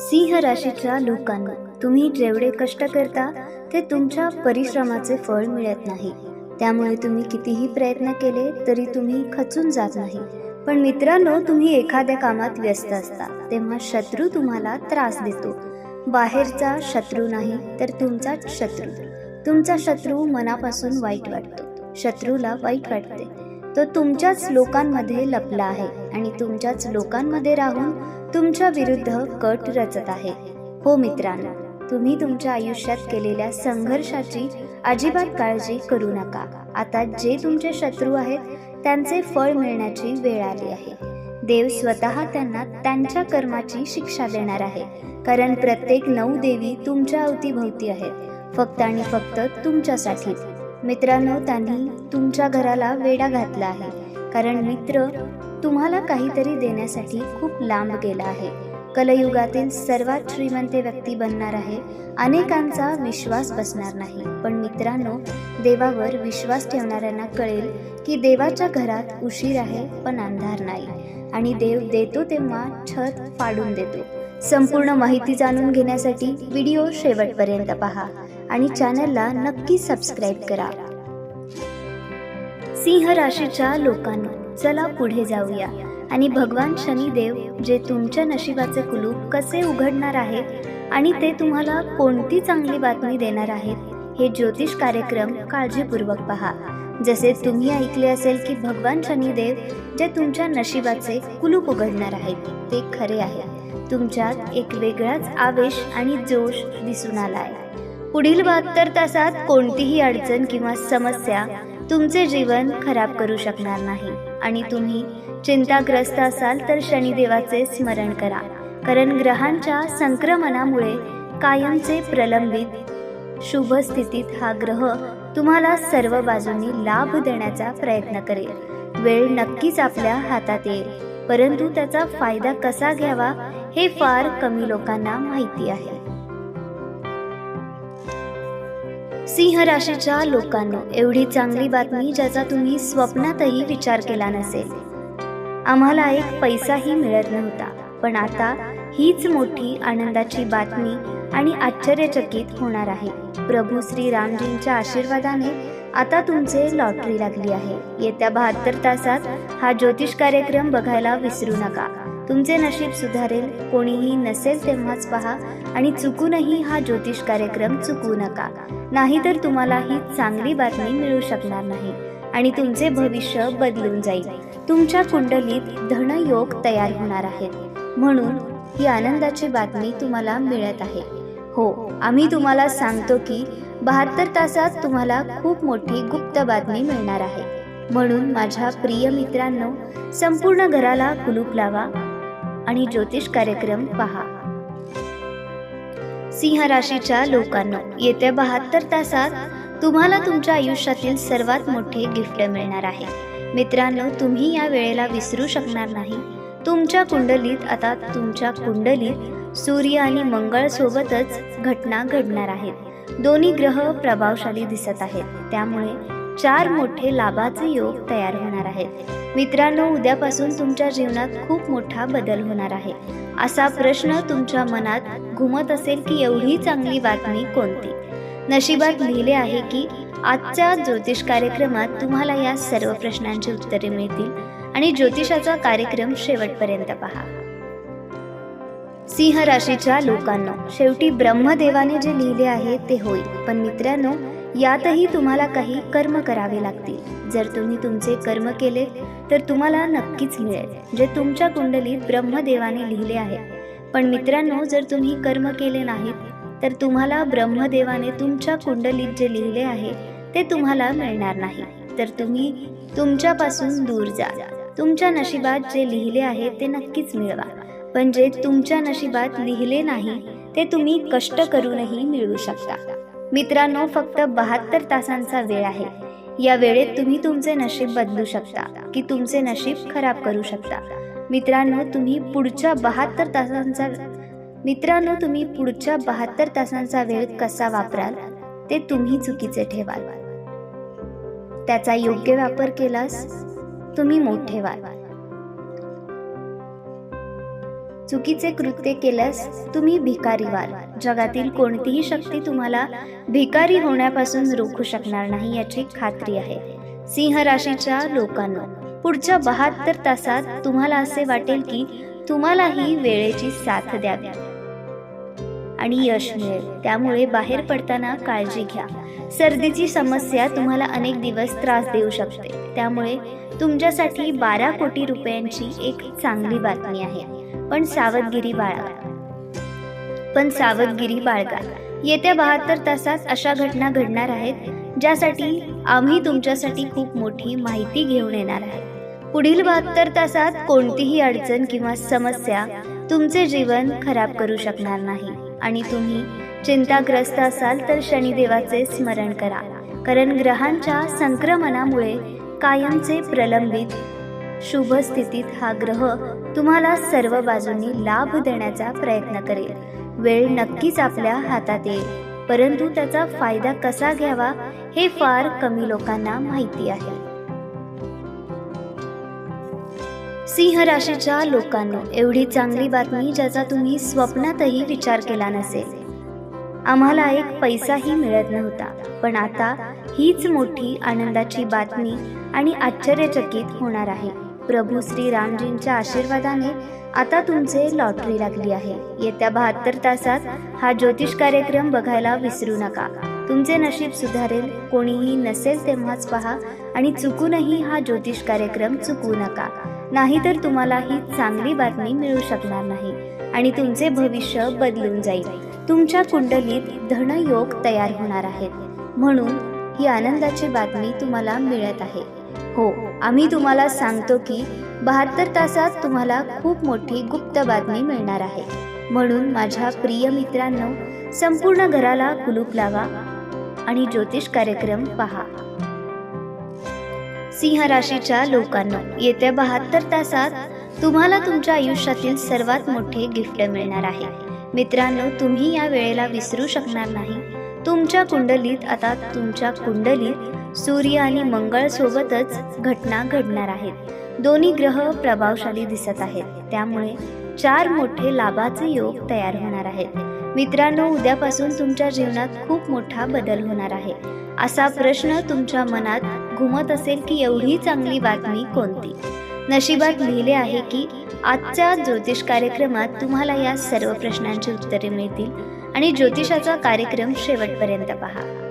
सिंह राशीच्या लोकांना तुम्ही जेवढे कष्ट करता ते तुमच्या परिश्रमाचे फळ मिळत नाही. त्यामुळे तुम्ही कितीही प्रयत्न केले तरी तुम्ही खचून जात नाही. पण मित्रांनो तुम्ही एखाद्या कामात व्यस्त असता तेव्हा शत्रू तुम्हाला त्रास देतो. बाहेरचा शत्रू नाही तर तुमचाच शत्रू. तुमचा शत्रू मनापासून वाईट वाटतो. शत्रूला वाईट वाटते. तो तुमच्याच लोकांमध्ये लपला आहे आणि तुमच्याच लोकांमध्ये राहून तुमच्या विरुद्ध कट रचत आहे. हो मित्रांनो तुम्ही तुमच्या आयुष्यात केलेल्या संघर्षाची अजिबात काळजी करू नका. आता जे तुमचे शत्रू आहेत त्यांचे फळ मिळण्याची वेळ आली आहे. देव स्वतः त्यांना त्यांच्या कर्माची शिक्षा देणार आहे. कारण प्रत्येक नऊ देवी तुमच्या अवतीभोवती आहेत. फक्त आणि फक्त तुमच्यासाठी. मित्रांनो त्यांनी तुमच्या घराला वेडा घातला आहे. कारण मित्र तुम्हाला काहीतरी देण्यासाठी खूप लांब गेला आहे. कलयुगातील सर्वात श्रीमंत व्यक्ती बनणार आहे. अनेकांचा विश्वास बसणार नाही. पण मित्रांनो देवावर विश्वास ठेवणाऱ्यांना कळेल की देवाच्या घरात उशीर आहे पण अंधार नाही. आणि देव देतो तेव्हा छत पाडून देतो. संपूर्ण माहिती जाणून घेण्यासाठी व्हिडिओ शेवटपर्यंत पहा. आणि चॅनलला नक्की सबस्क्राईब करा. सिंह राशीच्या लोकांना चला पुढे जाऊया. आणि भगवान शनिदेव जे तुमच्या नशिबाचे कुलूप कसे उघडणार आहेत आणि ते तुम्हाला कोणती चांगली बातमी देणार आहेत हे ज्योतिष कार्यक्रम काळजीपूर्वक पहा. जसे तुम्ही ऐकले असेल की भगवान शनिदेव जे तुमच्या नशिबाचे कुलूप उघडणार आहेत ते खरे आहे. तुमच्यात एक वेगळाच आवेश आणि जोश दिसून आला आहे पुढील बहात्तर तासात कोणतीही अडचण किंवा समस्या तुमचे जीवन खराब करू शकणार नाही. आणि तुम्ही चिंताग्रस्त असाल तर शनिदेवाचे स्मरण करा. कारण ग्रहांच्या संक्रमणामुळे कायमचे प्रलंबित शुभ स्थितीत हा ग्रह तुम्हाला सर्व बाजूंनी लाभ देण्याचा प्रयत्न करेल. वेळ नक्कीच आपल्या हातात येईल. परंतु त्याचा फायदा कसा घ्यावा हे फार कमी लोकांना माहिती आहे. सिंह राशीच्या लोकांना एवढी चांगली बातमी ज्याचा तुम्ही स्वप्नातही विचार केला नसेल. आम्हाला एक पैसाही मिळत नव्हता पण आता हीच मोठी आनंदाची बातमी आणि आश्चर्यचकित होणार आहे. प्रभू श्री रामजींच्या आशीर्वादाने आता तुमचे लॉटरी लागली आहे. येत्या बहात्तर तासात हा ज्योतिष कार्यक्रम बघायला विसरू नका. तुमचे नशीब सुधारेल कोणीही नसेल तेव्हाच पहा आणि चुकूनही हा ज्योतिष कार्यक्रम चुकवू नका. नाहीतर तुम्हाला ही चांगली बातमी मिळू शकणार नाही आणि तुमचे भविष्य बदलून जाईल. तुमच्या कुंडलीत धनयोग तयार होणार आहेत म्हणून ही आनंदाची बातमी तुम्हाला मिळत आहे. हो आम्ही तुम्हाला सांगतो की बहात्तर तासात तुम्हाला खूप मोठी गुप्त बातमी मिळणार आहे. म्हणून माझ्या प्रिय मित्रांनो संपूर्ण घराला कुलूप लावा. आणि ज्योतिष कार्यक्रम पहा. सिंह राशीच्या लोकांना येत्या बहात्तर तासात तुम्हाला तुमच्या आयुष्यातील सर्वात मोठे गिफ्ट मिळणार आहे. मित्रांनो तुम्ही या वेळेला विसरू शकणार नाही. तुमच्या कुंडलीत आता तुमच्या कुंडलीत सूर्य आणि मंगळ सोबतच घटना घडणार आहेत. दोन्ही ग्रह प्रभावशाली दिसत आहेत. त्यामुळे चार मोठे लाभाचे योग तयार होणार आहेत. मित्रांनो उद्यापासून तुमच्या जीवनात खूप मोठा बदल होणार आहे. असा प्रश्न तुमच्या मनात घुमत असेल की एवढी चांगली बातमी कोणती? नशिबात लिहिले आहे की आजच्या ज्योतिष कार्यक्रमात तुम्हाला या सर्व प्रश्नांची उत्तरे मिळतील आणि ज्योतिषाचा कार्यक्रम शेवटपर्यंत पहा. सिंह राशीच्या लोकांना शेवटी ब्रह्मदेवाने जे लिहिले आहे ते होईल. पण मित्रांनो यातही तुम्हाला काही कर्म करावे लागतील. जर तुम्ही तुमचे कर्म केले तर तुम्हाला नक्कीच मिळेल जे तुमच्या कुंडलीत ब्रह्मदेवाने लिहिले आहे. पण मित्रांनो जर तुम्ही कर्म केले नाहीत तर तुम्हाला ब्रह्मदेवाने तुमच्या कुंडलीत जे लिहिले आहे ते तुम्हाला मिळणार नाही. तर तुम्ही तुमच्यापासून दूर जा. तुमच्या नशिबात जे लिहिले आहे ते नक्कीच मिळवा. पण जे तुमच्या नशिबात लिहिले नाही ते तुम्ही कष्ट करूनही मिळवू शकता. मित्रांनो फक्त बहात्तर तासांचा वेळ आहे. या वेळेत तुम्ही तुमचे नशीब बदलू शकता की तुमचे नशीब खराब करू शकता. मित्रांनो तुम्ही पुढच्या बहात्तर तासांचा मित्रांनो तुम्ही पुढच्या बहात्तर तासांचा वेळ कसा वापराल ते तुम्ही चुकीचे ठेवाल. त्याचा योग्य वापर केलास तुम्ही मोठे व्हाल. चुकीचे कृत्य केल्यास तुम्ही भिकारी व्हाल जगातील कोणतीही शक्ती तुम्हाला भिकारी होण्यापासून रोखू शकणार नाही याची खात्री आहे. सिंह राशीच्या लोकांना पुढच्या बहात्तर तासात तुम्हाला असे वाटेल की तुम्हालाही वेळेची साथ द्यावी. आणि यश मिळेल. त्यामुळे बाहेर पडताना काळजी घ्या. सर्दीची समस्या तुम्हाला अनेक दिवस त्रास देऊ शकते. त्यामुळे तुमच्यासाठी बारा कोटी रुपयांची एक चांगली बातमी आहे. पण सावधगिरी बाळगा. पण सावधगिरी बाळगा. येत्या बहात्तर तासात अशा घटना घडणार आहेत ज्यासाठी आम्ही तुमच्यासाठी खूप मोठी माहिती घेऊन येणार आहे. पुढील बहात्तर तासात कोणतीही अडचण किंवा समस्या तुमचे जीवन खराब करू शकणार नाही. आणि तुम्ही चिंताग्रस्त असाल तर शनिदेवाचे स्मरण करा. कारण ग्रहांच्या संक्रमणामुळे कायमचे प्रलंबित शुभ स्थितीत हा ग्रह तुम्हाला सर्व बाजूंनी लाभ देण्याचा प्रयत्न करेल. वेळ नक्कीच आपल्या हातात येईल. परंतु त्याचा फायदा कसा घ्यावा हे फार कमी लोकांना माहिती आहे. सिंह राशीच्या लोकांना एवढी चांगली बातमी ज्याचा तुम्ही स्वप्नातही विचार केला नसेल. आम्हाला एक पैसाही मिळत नव्हता पण आता हीच मोठी आनंदाची बातमी आणि आश्चर्यचकित होणार आहे. प्रभू श्री रामजींच्या आशीर्वादाने आता तुमचे लॉटरी लागली आहे. येत्या बहात्तर तासात हा ज्योतिष कार्यक्रम बघायला विसरू नका. तुमचे नशीब सुधारेल कोणीही नसेल तेव्हाच पहा आणि चुकूनही हा ज्योतिष कार्यक्रम चुकवू नका. नाहीतर तुम्हाला ही चांगली बातमी मिळू शकणार नाही आणि तुमचे भविष्य बदलून जाईल. तुमच्या कुंडलीत धनयोग तयार होणार आहेत. म्हणून ही आनंदाची बातमी तुम्हाला मिळत आहे. हो आम्ही तुम्हाला सांगतो की बहात्तर तासात तुम्हाला खूप मोठी गुप्त बातमी मिळणार आहे. म्हणून माझ्या प्रिय मित्रांनो संपूर्ण घराला कुलूप लावा आणि ज्योतिष कार्यक्रम पहा. सिंह राशीच्या लोकांना येत्या बहात्तर तासात तुम्हाला तुमच्या आयुष्यातील सर्वात मोठे गिफ्ट मिळणार आहे. मित्रांनो तुम्ही या वेळेला विसरू शकणार नाही. तुमच्या कुंडलीत आता तुमच्या कुंडलीत सूर्य आणि मंगळ सोबतच घटना घडणार आहेत. दोन्ही ग्रह प्रभावशाली दिसत आहेत. त्यामुळे चार मोठे लाभाचे योग तयार होणार आहेत. मित्रांनो उद्यापासून तुमच्या जीवनात खूप मोठा बदल होणार आहे. असा प्रश्न तुमच्या मनात घुमत असेल की एवढी चांगली बातमी कोणती? नशिबात लिहिले आहे की आजच्या ज्योतिष कार्यक्रमात तुम्हाला या सर्व प्रश्नांची उत्तरे मिळतील आणि ज्योतिषाचा कार्यक्रम शेवटपर्यंत पहा.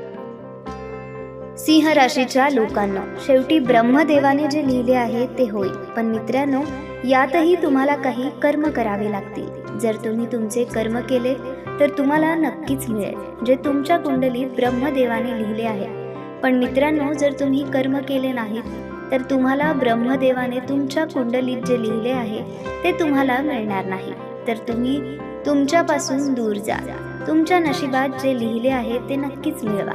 सिंह राशीच्या लोकांना शेवटी ब्रह्मदेवाने जे लिहिले आहे ते होईल. पण मित्रांनो यातही तुम्हाला काही कर्म करावे लागतील. जर तुम्ही तुमचे कर्म केले तर तुम्हाला नक्कीच मिळेल. जे तुमच्या कुंडलीत ब्रह्मदेवाने लिहिले आहे. पण मित्रांनो जर तुम्ही कर्म केले नाहीत तर तुम्हाला ब्रह्मदेवाने तुमच्या कुंडलीत जे लिहिले आहे ते तुम्हाला मिळणार नाही. तर तुम्ही तुमच्यापासून दूर जा. तुमच्या नशिबात जे लिहिले आहे ते नक्कीच मिळवा.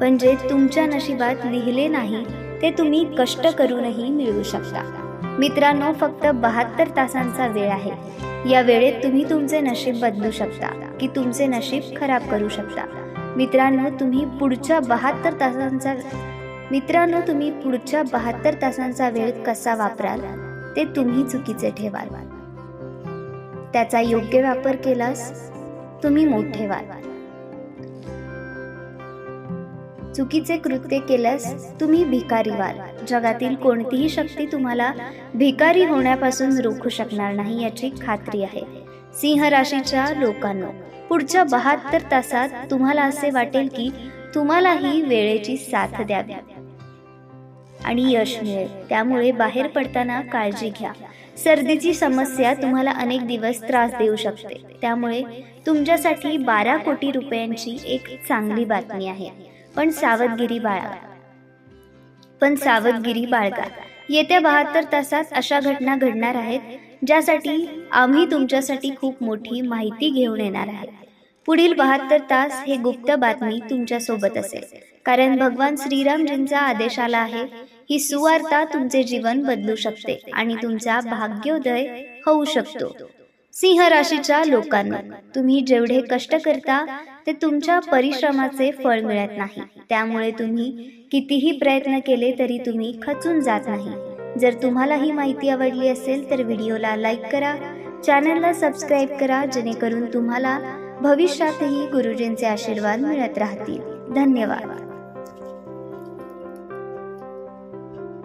पण जे तुमच्या नशिबात लिहिले नाही ते तुम्ही कष्ट करूनही मिळवू शकता. मित्रांनो फक्त बहात्तर तासांचा वेळ आहे. या वेळेत तुम्ही तुमचे नशीब बदलू शकता की तुमचे नशीब खराब करू शकता. मित्रांनो तुम्ही पुढच्या बहात्तर तासांचा मित्रांनो तुम्ही पुढच्या बहात्तर तासांचा वेळ कसा वापराल ते तुम्ही चुकीचे ठेवाल. त्याचा योग्य वापर केलास तुम्ही मोठे व्हाल. चुकीचे कृत्य केल्यास तुम्ही भिकारी व्हाल. जगातील कोणतीही शक्ती तुम्हाला भिकारी होण्यापासून रोखू शकणार नाही याची खात्री आहे. सिंह राशीच्या लोकांनो पुढच्या बहात्तर तासात तुम्हाला असे वाटेल की तुम्हालाही वेळेची साथ द्यावी. आणि यश मिळेल. त्यामुळे बाहेर पडताना काळजी घ्या. सर्दीची समस्या तुम्हाला अनेक दिवस त्रास देऊ शकते. त्यामुळे तुमच्यासाठी बारा कोटी रुपयांची एक चांगली बातमी आहे. पण सावधगिरी बाळगा. पण सावधगिरी बाळगा. येत्या बहात्तर तासात अशा घटना घडणार आहेत ज्यासाठी आम्ही तुमच्यासाठी खूप मोठी माहिती घेऊन येणार आहात. पुढील बहात्तर तास हे गुप्त बातमी तुमच्यासोबत असेल. कारण भगवान श्रीरामजींचा आदेश आला आहे ही सुवार्ता तुमचे जीवन बदलू शकते आणि तुमचा भाग्योदय होऊ शकतो. सिंह राशीच्या लोकांना तुम्ही जेवढे कष्ट करता ते तुमच्या परिश्रमाचे फळ मिळत नाही. त्यामुळे तुम्ही कितीही प्रयत्न केले तरी तुम्ही खचून जात नाही. जर तुम्हाला ही माहिती आवडली असेल तर व्हिडिओला लाईक करा चॅनलला सबस्क्राईब करा जेणेकरून तुम्हाला भविष्यातही गुरुजींचे आशीर्वाद मिळत राहतील. धन्यवाद.